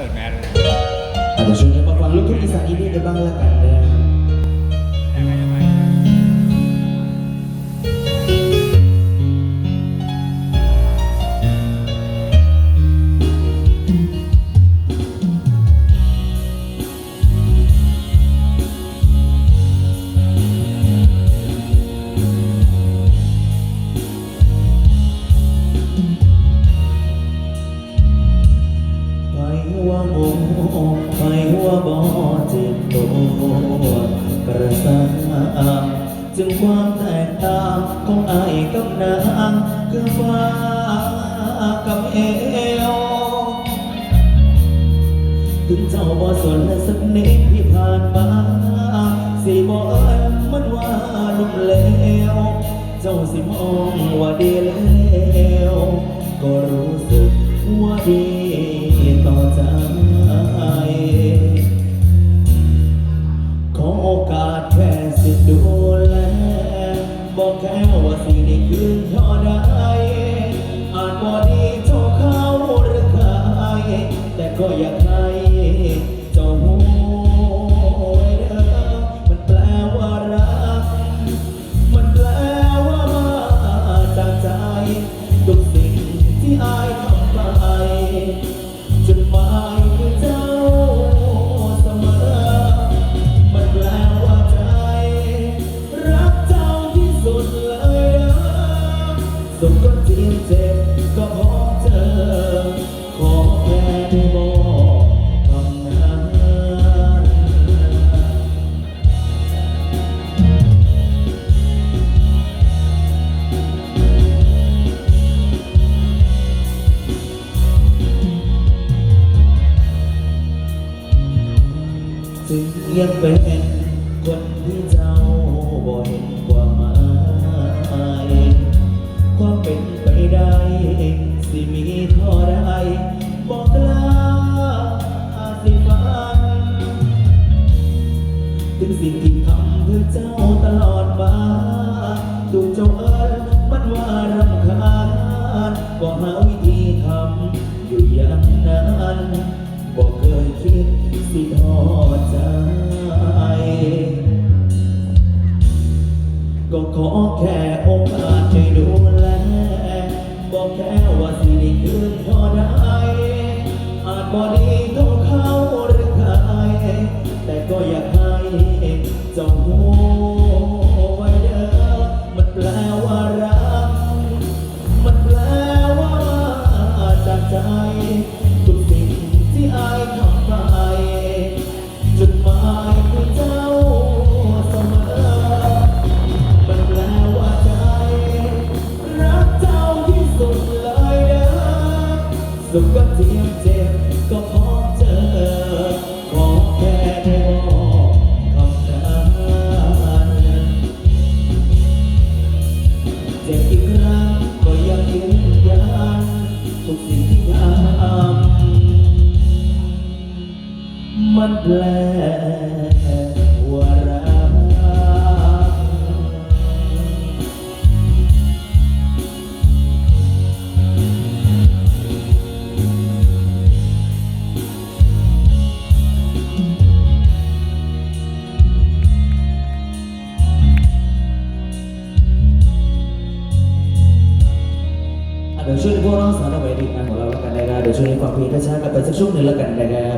ปิดแมสเลยอะเดี๋ยวช่วนมาฟังลูกทุ่งอีสานอีกนิดเดียบ้างละกันนะ ว่าโง่ไปว่าบ่เจ็บตัวกระสังจึงความแตกต่างของอายกับนางคือฟ้ากับเอวถึงเจ้าบ่สนและสักนิดที่ผ่านมาสิบ่เอินมันว่าลุ่มเลวเจ้าสิมองว่าดีแล้วก็รู้สึกว่าดี บอกแค่ว่าสิได้คืนเท่าใดอาจบ่ดีเท่าเขาหรือใครแต่ก็อยากให้ สุขก็จีบเจ็บก็เพราะเธอขอแค่ได้บอกคำนั้นถึงยังเป็น ถูกเจ้าเอิญมันว่ารำคาญก็หาวิธีทำอยู่อย่างนั้นบอกเคยคิดสิทอใจ ก็ขอแค่โอกาสให้ดูแลบอกแค่ว่าสิได้คืนพอได้อาจบ่ดี สุขก็เทียมเจ็บก็พอเจอ ขอแค่ได้บอกคำนั้นเจ็บอีกครั้งก็ยังยืนยันทุกสิ่งที่ทำมันแปล ช่วยพวกน้องสารวัตรดีงานของเราแล้วกันนะครับเดี๋ยวช่วยฟังเพลงช้าๆกันไปสักช่วงหนึ่งแล้วกันนะครับ